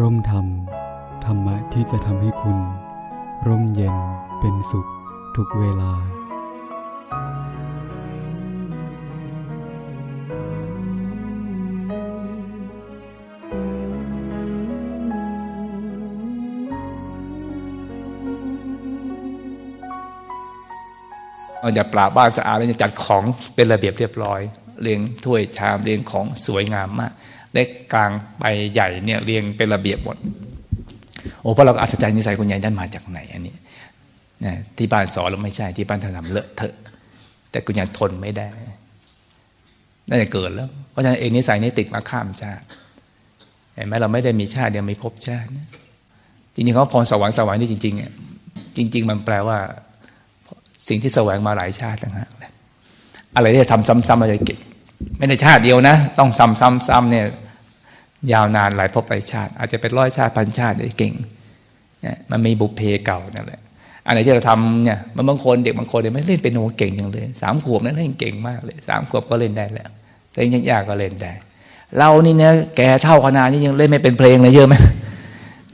ร่มธรรม ธรรมะที่จะทำให้คุณ ร่มเย็นเป็นสุขทุกเวลา เราจะปราบบ้านสะอาดแล้วจะจัดของเป็นระเบียบเรียบร้อย เรียงถ้วยชามเรียงของสวยงามมาก เล็กกลางไปใหญ่เนี่ยเรียงเป็นระเบียบหมดโอ้เพราะเราอัศจรรย์นิสัยคุณยายด้านมาจากไหนอันนี้นะที่บ้านสอนเราไม่ใช่ที่บ้านท่านทำเลอะเทอะแต่คุณยายทนไม่ได้น่าจะเกิดแล้ว เพราะฉะนั้นเองนิสัยนี้ติดมาข้ามชาติเห็นไหมเราไม่ได้มีชาติเดียวมีภพชาติจริงๆเขาพรสวรรค์สวรรค์นี่จริงๆอะจริง ๆ มันแปลว่า สิ่งที่แสวงมาหลายชาติต่างหากอะไรที่ทำซ้ำๆอะไรเก่งไม่ได้ชาติเดียวนะ ต้องซ้ำๆๆเนี่ย ยาวนานหลายภพหลายชาติ อาจจะเป็นร้อยชาติพันชาติได้เก่งเนี่ยมันมีบุพเพเก่านั่นแหละอันไหนที่เราทำเนี่ยมันบางคนเด็กบางคนเนี่ยไม่เล่นเป็นโนเก่งอย่างเลยสามขวบนั้นเล่นเก่งมากเลยสามขวบก็เล่นได้แล้วเพลงยากๆก็เล่นได้ เรานี่เนี่ยแกเท่าขนาดนี้ยังเล่นไม่เป็นเพลงเลยเยอะไหม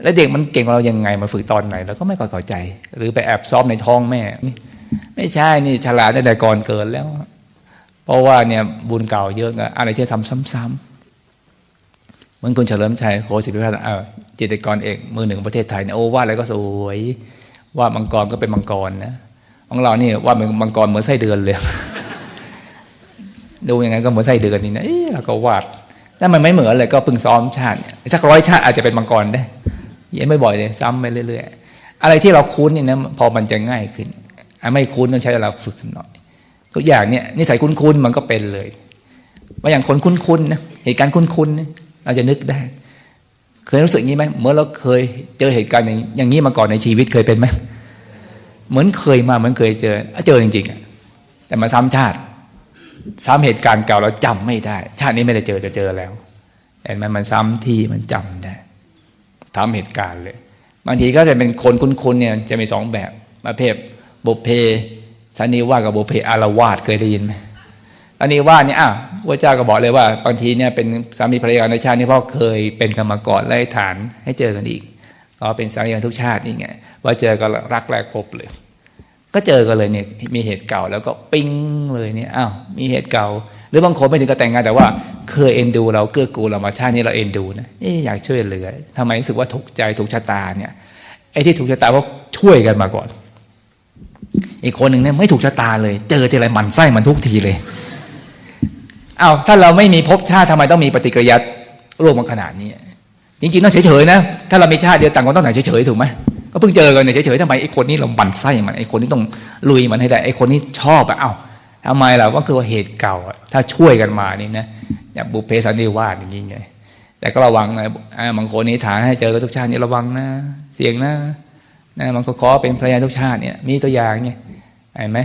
แล้วเด็กมันเก่งเรายังไงมันฝึกตอนไหนเราก็ไม่ค่อยเข้าใจ หรือไปแอบซ้อมในท้องแม่ ไม่ใช่นี่ฉลาดตั้แต่ก่อนเกิดแล้ว เพราะว่าเนี่ยบุญเก่าเยอะอะอะไรที่ทำซ้ำๆ เหมือนคุณเฉลิมชัยโคสิทธิพัฒน์เออจิตกรเอกมือหนึ่งประเทศไทยเนี่ยโอ้วาดอะไรก็สวยวาดมังกรก็เป็นมังกรนะของเรานี่วาดเป็นมังกรเหมือนไส้เดือนเลย ดูยังไงก็เหมือนไส้เดือนนี่นะเอ๊ะเราก็วาดแต่มันไม่เหมือนเลยก็พิ่งซ้อมชาติเนี่ยสักร้อยชาติอาจจะเป็นมังกรได้ยังไม่บ่อยเลยซ้ำไปเรื่อยๆอะไรที่เราคุ้นนี่นะพอมันจะง่ายขึ้นไม่คุ้นต้องใช้เวลาฝึกหน่อยทุกอย่างเนี่ยนิสัยคุ้นๆมันก็เป็นเลยว่าอย่างคนคุ้นๆนะเหตุการณ์คุ้นๆ เราจะนึกได้ เคยรู้สึกงี้ไหมเมื่อเราเคยเจอเหตุการณ์อย่างอย่างนี้มาก่อนในชีวิตเคยเป็นไหมเหมือนเคยมาเหมือนเคยเจอเจอจริงๆอะแต่มาซ้ำชาติ ซ้ำเหตุการณ์เก่าเราจำไม่ได้ ชาตินี้ไม่ได้เจอจะเจอแล้วเห็นไหมมันซ้ำที่มันจำได้ทำเหตุการณ์เลย บางทีก็จะเป็นคนคุ้นๆเนี่ยจะมีสองแบบประเภทบุพเพสันนิวาสกับบุพเพอารวาสเคยได้ยินไหม สันนิวาเนี่ยอ้าวพระเจ้าก็บอกเลยว่า บางทีเนี่ยเป็นสามีภรรยาในชาตินี้พราะเคยเป็นกรรมกรและฐานให้เจอกันอีกก็เป็นสามีกันทุกชาตินี่ไงว่าเจอกันรักแรกพบเลย ก็เจอกันเลยเนี่ยมีเหตุเก่าแล้วก็ปิ้งเลยเนี่ยอ้าวมีเหตุเก่า หรือบางคนไม่ถึงกับแต่งงานแต่ว่า เคยเอ็นดู เราเกื้อกูลเรามาชาตินี้เราเอ็นดูนะเอ๊อยากช่วยเหลือทำไมรู้สึกว่าถูกใจถูกชะตาเนี่ยไอ้ที่ถูกชะตาเพราะช่วยกันมาก่อน อีกคนหนึ่งเนี่ยไม่ถูกชะตาเลย เจอทีไรมันไส้มันทุกทีเลย เอา้าถ้าเราไม่มีภพชาติทำไมต้องมีปฏิกิริยาร่วมกันขนาดนี้ จริงๆต้องเฉยๆนะ ถ้าเรามีชาติเดียวต่างคนต้องต่างเฉยๆถูกไหมก็เพิ่งเจอกันเนี่ยเฉยๆทำไมไอ้คนนี้เราบันไส้มันไอ้คนนี้ต้องลุยมันให้ได้ไอ้คนนี้ชอบอะเอ้าทำไมล่ะก็คือว่าเหตุเก่าถ้าช่วยกันมานี่นะอย่างบุพเพสันนิวาสอย่างนี้ไงแต่ก็ระวังนะบางคนนี้ฐานให้เจอกันทุกชาตินี่ระวังนะเสี่ยงนะนะมันก็ขอเป็นภรรยาทุกชาติเนี่ยมีตัวอย่างไงเห็นไหม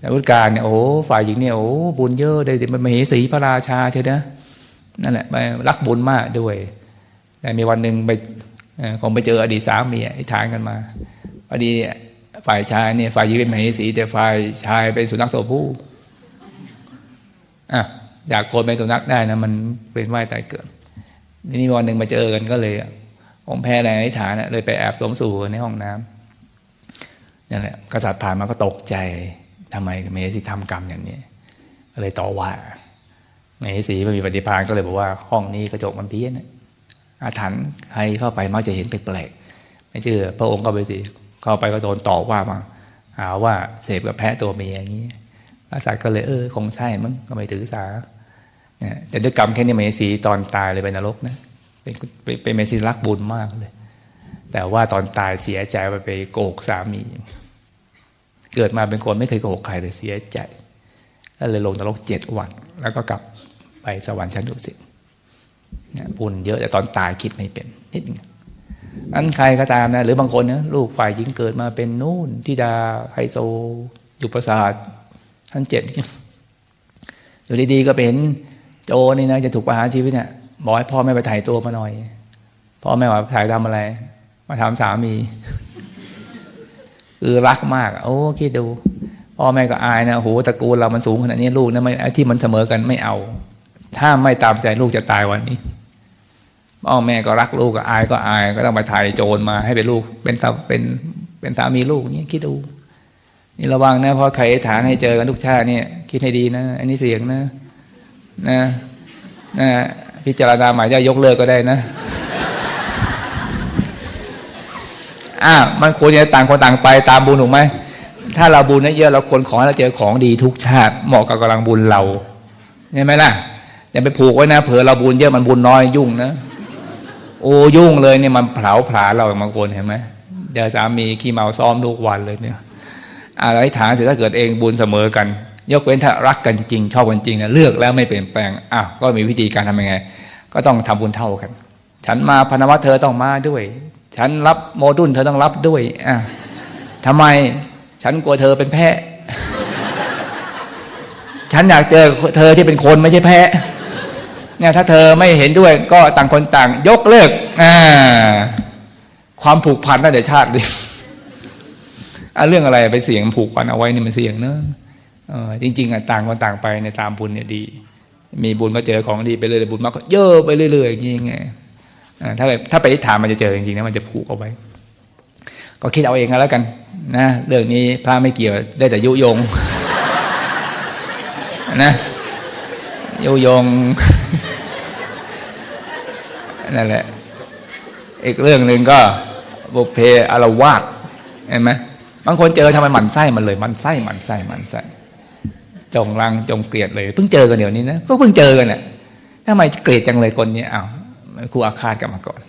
แล้วพุทธการเนี่ยโอ้ฝ่ายหญิงเนี่ยโอ้บุญเยอะเลยเป็นมเหสีพระราชาเถอะนะนั่นแหละรักบุญมากด้วยแต่มีวันหนึ่งไปคงไปเจออดีตสามีไอ้ทานกันมาพอดีฝ่ายชายเนี่ยฝ่ายหญิงเป็นมเหสี แต่ฝ่ายชายเป็นสุนัขตัวผู้อะอยากคนเป็นสุนัขได้นะมันเป็นว่ายตายเกิดทีนี้วันหนึ่งมาเจอกันก็เลยผมแพ้แรงไอ้ฐานเลยไปแอบสวมสู่ในห้องน้ำนั่นแหละกษัตริย์ผ่านมาก็ตกใจ ทำไมเมสีทำกรรมอย่างนี้เลยต่อว่าเมสีพอมีปฏิภาณก็เลยบอกว่าห้องนี้กระจกมันเพี้ยนอาถรรพ์ใครเข้าไปมักจะเห็นแปลกๆไม่เชื่อพระองค์ก็ไปสิเข้าไปก็โดนต่อว่ามาหาว่าเสพกับแพะตัวเมียอย่างนี้กษัตริย์ก็เลยเออคงใช่มั้งก็ไม่ถือสาแต่ด้วยกรรมแค่นี้เมสีตอนตายเลยไปนรกนะเป็นเป็นเมสีรักบุญมากเลย แต่ว่าตอนตายเสียใจไปไปโกกสามี เกิดมาเป็นคนไม่เคยโกหกใครเลยเสียใจก็เลยลงนรกเจ็ดวัน แล้วก็กลับไปสวรรค์ชั้นดุสิตบุญเยอะแต่ตอนตายคิดไม่เป็นนิดนึงอันใครก็ตามนะหรือบางคนนะลูกฝ่ายหญิงเกิดมาเป็นนู่นที่ดาไฮโซอยู่ประสาททั้นเจ็ดอยู่ดีๆก็เป็นโจนี่นะจะถูกประหารชีวิตเนี่ยบอกให้พ่อแม่ไปถ่ายตัวมาหน่อยพ่อแม่ว่าถ่ายทำอะไร มาทำสามี คือรักมาก โอ้คิดดูพ่อแม่ก็อายนะโหตระกูลเรามันสูงขนาดนี้ลูกนะไม่ที่มันเสมอกันไม่เอา ถ้าไม่ตามใจลูกจะตายวันนี้พ่อแม่ก็รักลูกก็อายก็อายก็ต้องไปถ่ายโจรมาให้เป็นลูก เป็นตาเป็นเป็นสามีลูกนี่คิดดู นี่ระวังนะเพราะใครฐานให้เจอกันทุกชาติเนี่ย คิดให้ดีนะ อันนี้เสียงนะ นะนะพิจารณาใหม่จะยกเลิกก็ได้นะ อ่ามันควรจะต่างคนต่างไปตามบุญถูกไหมถ้าเราบุญเยอะเราควรขอให้เราเจอของดีทุกชาติเหมาะกับกำลังบุญเราใช่ไหมล่ะอย่าไปผูกไว้นะเผื่อเราบุญเยอะมันบุญน้อยยุ่งนะโอ้ยุ่งเลยเนี่ยมันเผาผลาเราบางคนเห็นไหมเดี๋ยวสามีขี้เมาซ้อมทุกวันเลยเนี่ยอะไรฐานเสร็จถ้าเกิดเองบุญเสมอกัน ยกเว้นถ้ารักกันจริงชอบกันจริงนะเลือกแล้วไม่เปลี่ยนแปลงอ้าวก็มีวิธีการทำยังไง ก็ต้องทำบุญเท่ากัน ฉันมาพนวัตเธอต้องมาด้วย ฉันรับโมดุลเธอต้องรับด้วยอะทำไมฉันกลัวเธอเป็นแพะ ฉันอยากเจอเธอที่เป็นคนไม่ใช่แพะเนี่ยถ้าเธอไม่เห็นด้วยก็ต่างคนต่าง ยกเลิกอ่าความผูกพันตั้งแต่ชาติดิอะเรื่องอะไรไปเสี่ยงผูกพันเอาไว้นี่มันเสี่ยงเนอะเออจริงๆอะต่างคนต่างไปในตามบุญเนี่ยดี มีบุญก็เจอของดีไปเรื่อยบุญมากก็เยอะไปเรื่อยๆอย่างงี้ไง ถ้าไปถ้าไปทิฏฐานมันจะเจอจริงๆนะมันจะผูกเอาไว้ ก็คิดเอาเองก็แล้วกันนะเรื่องนี้พระไม่เกี่ยวได้แต่ยุยงนะยุยงนั่นแหละอีกเรื่องหนึ่งก็บุเพอารวาสเห็นไหมบางคนเจอทำไมหมันไส้มันเลยมันไส้มันไส้มันไส้จงรังจงเกลียดเลย เพิ่งเจอกันเดี๋ยวนี้นะก็เพิ่งเจอกันเนี่ยทำไมเกลียดจังเลยคนนี้อ้าว ครูอาฆาตกันมาก่อน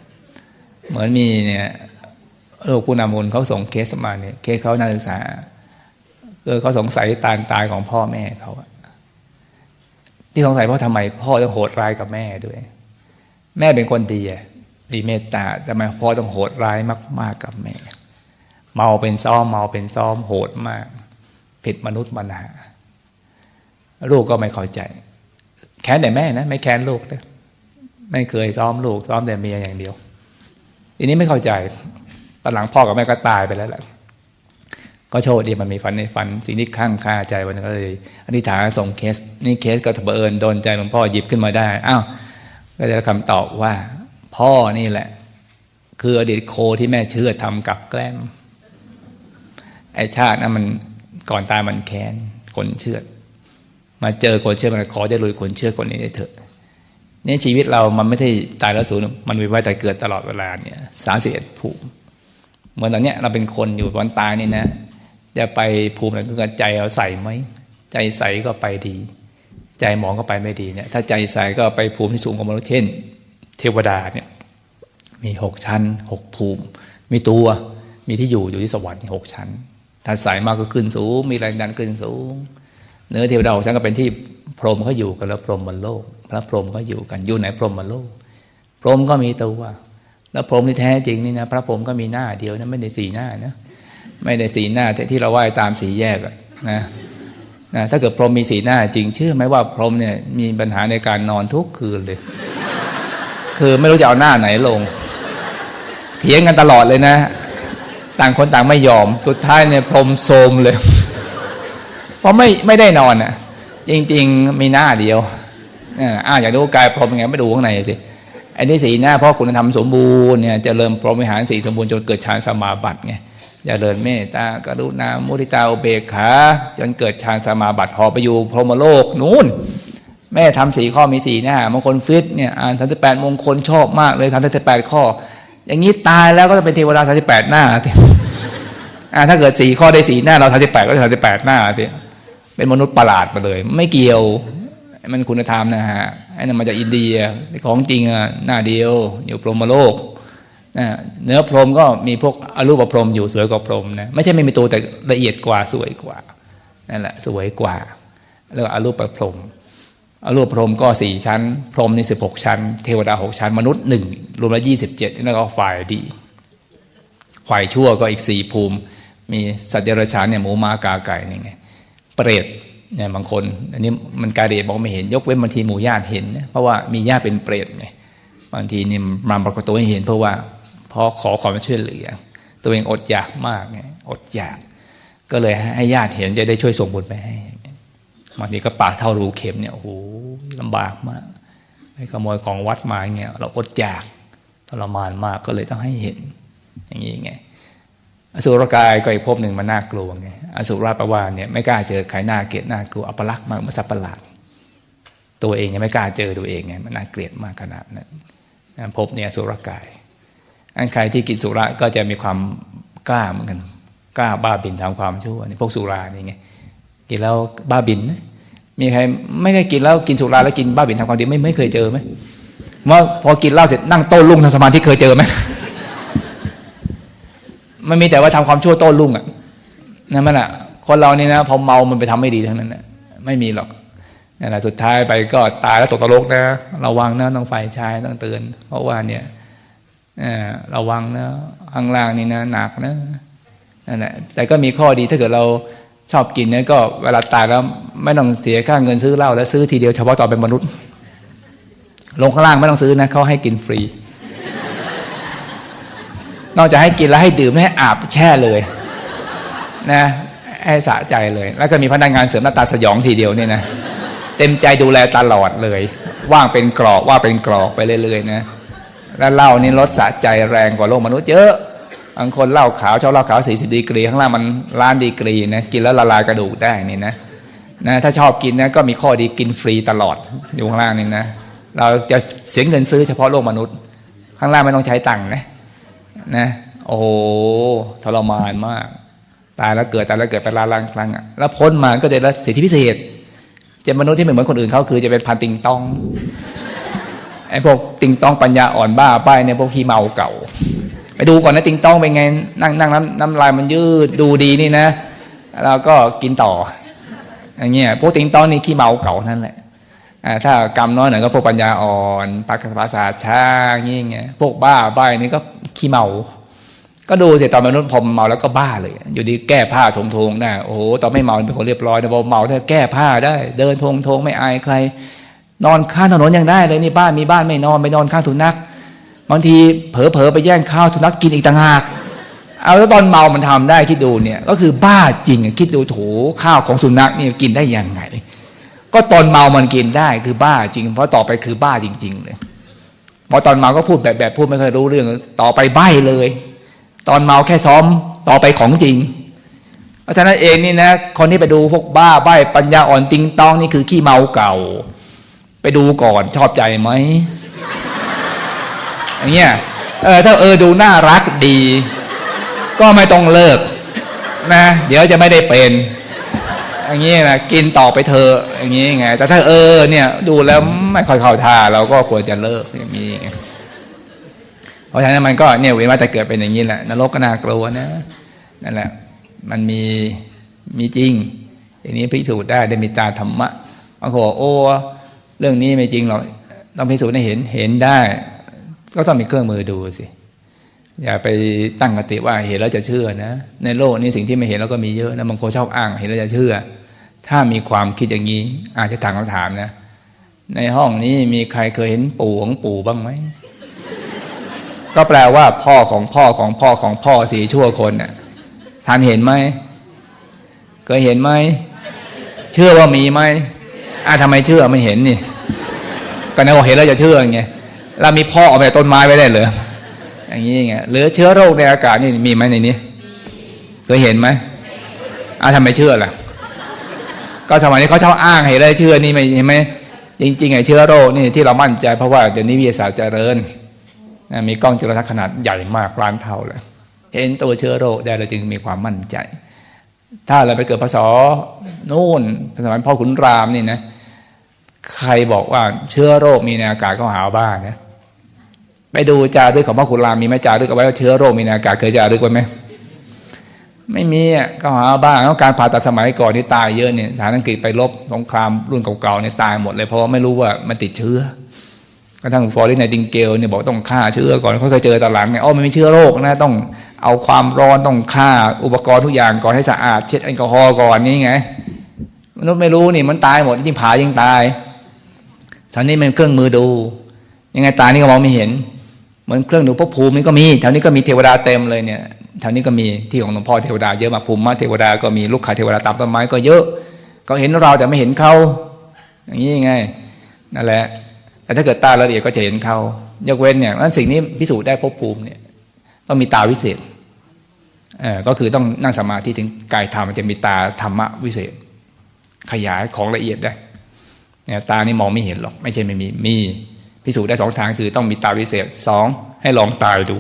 เหมือนมีเนี่ยลูกผู้นำบุญเขาส่งเคสมาเนี่ยเคสเขานักศึกษาเออเขาสงสัยตารตายของพ่อแม่เขาที่สงสัยเพราะทำไมพ่อต้องโหดร้ายกับแม่ด้วย แม่เป็นคนดีอะดีเมตตาทำไมพ่อต้องโหดร้ายมาก ๆกับแม่ เมาเป็นซ้อมเมาเป็นซ้อมโหดมาก ผิดมนุษย์มนาลูกก็ไม่เข้าใจ แค้นแต่แม่นะ ไม่แค้นลูกนะ ไม่เคยซ้อมลูกซ้อมแต่เมียอย่างเดียวทีนี้ไม่เข้าใจตอนหลังพ่อกับแม่ก็ตายไปแล้วแหละก็โชคดีมันมีฝันในฝัน สิ่งที่ข้างคาใจวันนั้ก็เลยอธิษฐานส่งเคส นี่เคสก็บังเอิญโดนใจหลวงพ่อหยิบขึ้นมาได้อ้าวก็ได้คำตอบว่า พ่อนี่แหละ คืออดีตโคที่แม่เชื่อทำกับแกล้มไอชาตินั้นมันก่อนตายมันแค้นคนเชื่อมาเจอคนเชื่อมันขอได้ลุยคนเชื่อคนนี้ได้เถอะ นี่ชีวิตเรามันไม่ได้ตายแล้วสูญมันมีไว้แต่เกิดตลอดเวลาเนี่ยสามสิบเอ็ดภูมิ เหมือนตอนเนี้ยเราเป็นคนอยู่วันตายนี่นะจะไปภูมิอะไรก็ใจเราใส่ไหมใจใสก็ไปดี ใจหมองก็ไปไม่ดีเนี่ย ถ้าใจใสก็ไปภูมิที่สูงกว่ามนุษย์เช่น เทวดาเนี่ย มีหกชั้นหกภูมิ มีตัวมีที่อยู่อยู่ที่สวรรค์หกชั้น ถ้าใสมากก็ขึ้นสูง มีแรงดันขึ้นสูง เนื้อเทวดาหกชั้นก็เป็นที่ พรหมเขาอยู่กันแล้วพรหมบนโลก พระพรหมก็อยู่กันอยู่ไหนพรหมบนโลก พรหมก็มีตัวแล้วพรหมที่แท้จริงนี่นะพระพรหมก็มีหน้าเดียวนะไม่ได้สีหน้านะไม่ได้สีหน้าที่เราไหว้ตามสีแยกนะนะถ้าเกิดพรหมมีสีหน้าจริงเชื่อไหมว่าพรหมเนี่ยมีปัญหาในการนอนทุกคืนเลย คือไม่รู้จะเอาหน้าไหนลง เถียงกันตลอดเลยนะ ต่างคนต่างไม่ยอมสุดท้ายเนี่ยพรหมโทมเลย เพราะไม่ไม่ได้นอนอะ จริง ๆ มีหน้าเดียวอ่าอยากดูกายพรหมยังไงไม่ดูข้างในสิไอ้นี่สีหน้าเพราะคุณธรรมสมบูรณ์เนี่ยจะเริ่มพรหมวิหารสีสมบูรณ์จนเกิดฌานสมาบัติไงจะเริญเมตตากรุณามุทิตาอุเบกขาจนเกิดฌานสมาบัติพอไปอยู่พรหมโลกนู้นแม่ทำสี่ข้อมีสีหน้ามงคลฟิตเนี่ยอ่านสามสิบแปดมงคลชอบมากเลยทำสามสิบแปดข้อ อย่างนี้ตายแล้วก็จะเป็นเทวดาสามสิบแปดหน้าอ่าถ้าเกิดสี่ข้อได้สีหน้าเราสามสิบแปดก็สามสิบแปดหน้าที เป็นมนุษย์ประหลาดไปเลย ไม่เกี่ยว มันคุณธรรมนะฮะไอ้นั่นมาจากอินเดียของจริงอะหน้าเดียว อยู่พรหมโลกเนื้อพรหมก็มีพวกอรูปพรหมอยู่สวยกว่าพรหมนะไม่ใช่ไม่มีตัวแต่ละเอียดกว่าสวยกว่านั่นแหละสวยกว่าแล้วอรูปพรหมอรูปพรหมก็สี่ชั้น พรหมนี่สิบหกชั้น เทวดาหกชั้น มนุษย์หนึ่งรวมแล้วยี่สิบเจ็ดแล้วก็ฝ่ายดี ฝ่ายชั่วก็อีกสี่ภูมิ มีสัตว์เดรัจฉานเนี่ยหมูม้ากาไก่นี่ไง เปรตเนี่ยบางคน อันนี้มันกาเดบอกไม่เห็น ยกเว้นบางทีหมู่ญาติเห็นนะเพราะว่ามีญาติเป็นเปรตไงบางทีนี่มันปรากฏตัวให้เห็นเพราะว่าพอขอความช่วยเหลือ ตัวเองอดอยากมากไงอดอยาก ก็เลยให้ญาติเห็นจะได้ช่วยส่งบุญไปให้บางทีก็ปากเท่ารูเข็มเนี่ยโอ้โหลำบากมากไปขโมยของวัดมาเงี้ยเราอดอยากทรมานมากก็เลยต้องให้เห็น อย่างนี้ไง อสุรกายก็อีกภพหนึ่งมันน่ากลัวไงอสุรประวานเนี่ยไม่กล้าเจอใครหน่าเกลียดน่ากลัวอัปลักษณ์มากมันสับประหลาด ตัวเองยังไม่กล้าเจอตัวเองไงมันน่าเกลียดมากขนาดนั้นภพเนี่ยอสุรกายอันใครที่กินสุราก็จะมีความกล้าเหมือนกัน กล้าบ้าบินทำความชั่วนี่พวกสุรานี่ไงกินแล้วบ้าบิน มีใครไม่เคยกินแล้วกินสุราแล้วกินบ้าบินทำความดีไม่ไม่เคยเจอไหมว่าพอกินเหล้าเสร็จนั่งโต้รุ่งทำสมาธิเคยเจอไหม มันมีแต่ว่าทำความชั่วโต้รุ่งอะนั่นมันอะ คนเรานี่นะพอเมามันไปทำไม่ดีทั้งนั้นนะไม่มีหรอกนั่นแหละสุดท้ายไปก็ตายแล้วตกตรกนะระวังนะต้องไฟชายต้องเตือน เพราะว่าเนี่ยอ่อระวังนะข้างล่างนี่นะหนักนะนั่นแหละแต่ก็มีข้อดีถ้าเกิดเราชอบกินเนี่ยก็เวลาตายแล้วไม่ต้องเสียค่าเงินซื้อเหล้าแล้วซื้อทีเดียวเฉพาะต่อเป็นมนุษย์ ลงข้างล่างไม่ต้องซื้อนะเขาให้กินฟรี นอกจากให้กินแล้วให้ดื่มให้อาบแช่เลยนะให้สะใจเลย แล้วก็มีพนักงานเสริมหน้าตาสยองทีเดียวเนี่ยนะเต็มใจดูแลตลอดเลย ว่างเป็นกรอกว่าเป็นกรอกไปเรื่อยๆนะแล้วเหล้านี่รสสะใจแรงกว่าโลกมนุษย์เยอะบางคนเหล้าขาวชอบเหล้าขาว40ดีกรีข้างล่างมันล้านดีกรีนะกินแล้วละลายกระดูกได้นี่นะนะถ้าชอบกินนะก็มีข้อดีกินฟรีตลอดอยู่ข้างล่างนี่นะเราจะเสียเงินซื้อเฉพาะโลกมนุษย์ ข้างล่างไม่ต้องใช้ตังค์นะ นะโอ้ทรมานมาก ตายแล้วเกิดตายแล้วเกิดเป็นลาล้านครั้งอะแล้วพ้นมาก็จะได้สิทธิพิเศษจะมนุษย์ที่ไม่เหมือนคนอื่นเขาคือจะเป็นพันติงตองไอ้พวกติงตองปัญญาอ่อนบ้าไปเนี่ยพวกขี้เมาเก่า ไปดูก่อนนะติงตองเป็นไงนั่งนั่งน้ำน้ำลายมันยืดดูดีนี่นะแล้วก็กินต่ออย่างเงี้ยพวกติงตองนี่ขี้เมาเก่านั่นแหละถ้ากรรมน้อยหน่อยก็พวกปัญญาอ่อนปักภาษาช้างี้ไงพวกบ้าใบนี่ก็ ขี้เมา ก็ดูเสิตอนมนุษย์พอเมาแล้วก็บ้าเลย อยู่ดีแก้ผ้าทงทงได้โอ้โหตอนไม่เมาเป็นคนเรียบร้อยแต่พอเมาถ้าแก้ผ้าได้ เดินทงทงไม่อายใคร นอนข้างถนนยังได้เลยนี่บ้านมีบ้านไม่นอนไปนอนข้างสุนัขบางทีเผลอๆไปแย่งข้าวสุนัขกินอีกต่างหากเอาแล้วตอนเมามันทำได้คิดดูเนี่ย ก็คือบ้าจริงคิดดูโถข้าวของสุนัขนี่กินได้ยังไง ก็ตอนเมามันกินได้คือบ้าจริง เพราะต่อไปคือบ้าจริง ๆ เลย พอตอนเมาก็พูดแบบแบบพูดไม่ค่อยรู้เรื่อง ต่อไปใบ้เลย ตอนเมาแค่ซ้อมต่อไปของจริงเพราะฉะนั้นเองนี่นะคนที่ไปดูพวกบ้าใบ้ปัญญาอ่อนติงตองนี่คือขี้เมาเก่า ไปดูก่อนชอบใจไหมอย่างเงี้ยเออถ้าเออดูน่ารักดี ก็ไม่ต้องเลิกนะ เดี๋ยวจะไม่ได้เป็น อย่างนี้นะกินต่อไปเถอะอย่างนี้ไง แต่ถ้าเออเนี่ย ดูแล้วไม่ค่อยเข้าท่าเราก็ควรจะเลิกอย่างนี้เพราะฉะนั้นมันก็เนี่ยเว้นว่าแต่เกิดเป็นอย่างนี้แหละนรกก็น่ากลัวนะนั่นแหละ มันมีมีจริงอย่างนี้พิสูจน์ได้ได้มีตาธรรมะบางคนบอโอ้เรื่องนี้ไม่จริงหรอกต้องพิสูจน์ให้เห็นเห็นได้ ก็ต้องมีเครื่องมือดูสิอย่าไปตั้งกติว่าเห็นแล้วจะเชื่อนะ ในโลกนี้สิ่งที่ไม่เห็นแล้วก็มีเยอะนะบางคนชอบอ้าง เห็นแล้วจะเชื่อ ถ้ามีความคิดอย่างนี้ อาจจะถามคำถามนะ ในห้องนี้มีใครเคยเห็นปู่ของปู่บ้างไหม ก็แปลว่า พ่อของพ่อของพ่อของพ่อสี่ชั่วคนน่ะท่านเห็นไหมเคยเห็นไหม เชื่อว่ามีไหมอะทำไมเชื่อไม่เห็นนี่ ก็นึกว่าเห็นแล้วจะเชื่อไงเรามีพ่อเอาไปต้นไม้ไว้ได้เหรออย่างนี้ไงหรือเชื้อโรคในอากาศนี่มีไหมในนี้เคยเห็นไหมอะทำไมเชื่อล่ะ ก็สมัยนี้เขาชอบอ้างเห็นแล้เชื่อนี่ไม่เห็นไหมจริงๆไอ้เชื้อโรคนี่ที่เรามั่นใจเพราะว่าเดี๋ยวนี้วิทยาศาสตร์เจริญมีกล้องจุลทรรศน์ขนาดใหญ่มากล้านเท่าเลย เห็นตัวเชื้อโรคได้เราจึงมีความมั่นใจ ถ้าเราไปเกิดพศนู่นสมัยพ่อขุนรามนี่นะใครบอกว่าเชื้อโรคมีในอากาศก็หาบ้านะไปดูจารึกของพ่อขุนรามมีไหมจารึกเอาไว้ว่าเชื้อโรคมีในอากาศเคยจารึกไว้ไหม ไม่มีอะก็หาบ้างแล้วการผ่าตัดสมัยก่อนที่ตายเยอะเนี่ยทหารอังกฤษไปรบสงครามรุ่นเก่าๆเนี่ยตายหมดเลยเพราะว่าไม่รู้ว่ามันติดเชื้อกระทั่งฟอร์รินไนติงเกลเนี่ยบอกต้องฆ่าเชื้อก่อนเขาเคยเจอตอนหลังเนี่ยอ๋อมันมีเชื้อโรคนะต้องเอาความร้อนต้องฆ่าอุปกรณ์ทุกอย่างก่อนให้สะอาด เช็ดแอลกอฮอล์ก่อนนี่ไงมนุษย์ไม่รู้นี่มันตายหมดยิ่งผ่ายิ่งตายตอนนี้มันเครื่องมือดู ยังไงตานี่ก็มองไม่เห็น เหมือนเครื่องดูภพภูมินี่ก็มีแถวนี้ก็มีเทวดาเต็มเลยเนี่ย แถวนี้ก็มีที่ของหลวงพ่อเทวดาเยอะมากภูมิมาเทวดาก็มีลูกขาเทวดาตามต้นไม้ก็เยอะ ก็เห็นเราแต่ไม่เห็นเขาอย่างนี้ไงนั่นแหละแต่ถ้าเกิดตาละเอียดก็จะเห็นเขายกเว้นเนี่ยนั้นสิ่งนี้พิสูจน์ได้ภพภูมิเนี่ยต้องมีตาวิเศษเออก็คือต้องนั่งสมาธิถึงกายธรรมมันจะมีตาธรรมะวิเศษ ขยายของละเอียดได้เนี่ยตานี่มองไม่เห็นหรอก ไม่ใช่ไม่มีมีพิสูจน์ได้สองทางคือต้องมีตาวิเศษสองให้ลองตายดู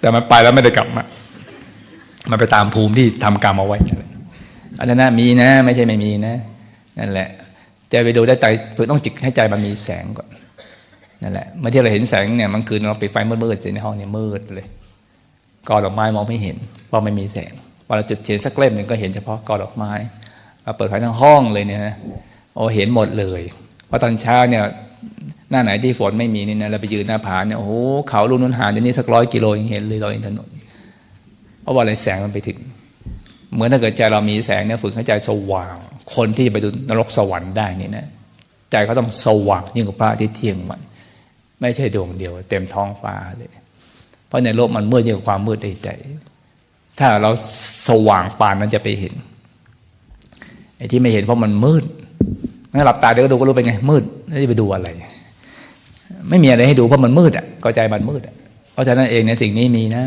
แต่มันไปแล้วไม่ได้กลับมา มันไปตามภูมิที่ทำกรรมเอาไว้อันนั้นมีนะ ไม่ใช่ไม่มีนะนั่นแหละจะไปดูได้ใจคือต้องจิตให้ใจมันมีแสงก่อนนั่นแหละเมื่อที่เราเห็นแสงเนี่ยมันคือเราปิดไฟมืดๆสิในห้องเนี่ยมืดเลยกอดอกไม้มองไม่เห็นเพราะไม่มีแสงพอเราจุดเทียนสักเล่มหนึ่งก็เห็นเฉพาะกอดอกไม้เราเปิดไฟทั้งห้องเลยเนี่ยนะโอ้เห็นหมดเลยเพราะตอนเช้าเนี่ย หน้าไหนที่ฝนไม่มีนี่นะเราไปยืนหน้าผาเนี่ยโอ้โหเขาลูกนุ่นหาดนี่สักร้อยกิโลยังเห็นเลยเราเห็นถนน เพราะว่าอะไรแสงมันไปถึง เหมือนถ้าเกิดใจเรามีแสงเนี่ยฝึกให้ใจสว่าง คนที่จะไปดูนรกสวรรค์ได้นี่นะใจเขาต้องสว่างยิ่งกว่าพระอาทิตย์เที่ยงวัน ไม่ใช่ดวงเดียว เต็มท้องฟ้าเลย เพราะในโลกมันมืดยิ่งกว่าความมืดในใจถ้าเราสว่างปานนั้นจะไปเห็นไอ้ที่ไม่เห็นเพราะมันมืดงั้นหลับตาเดี๋ยวก็ดูก็รู้เป็นไงมืดแล้วจะไปดูอะไร ไม่มีอะไรให้ดูเพราะมันมืดอะก็ใจมันมืดอะเพราะฉะนั้นเองในยสิ่งนี้มีนะ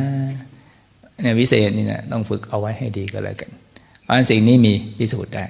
เนี่ยวิเศษนี่นะต้องฝึกเอาไว้ให้ดีก็แล้วกันเพราะฉะนั้นสิ่งนี้มีพิสูจน์ได้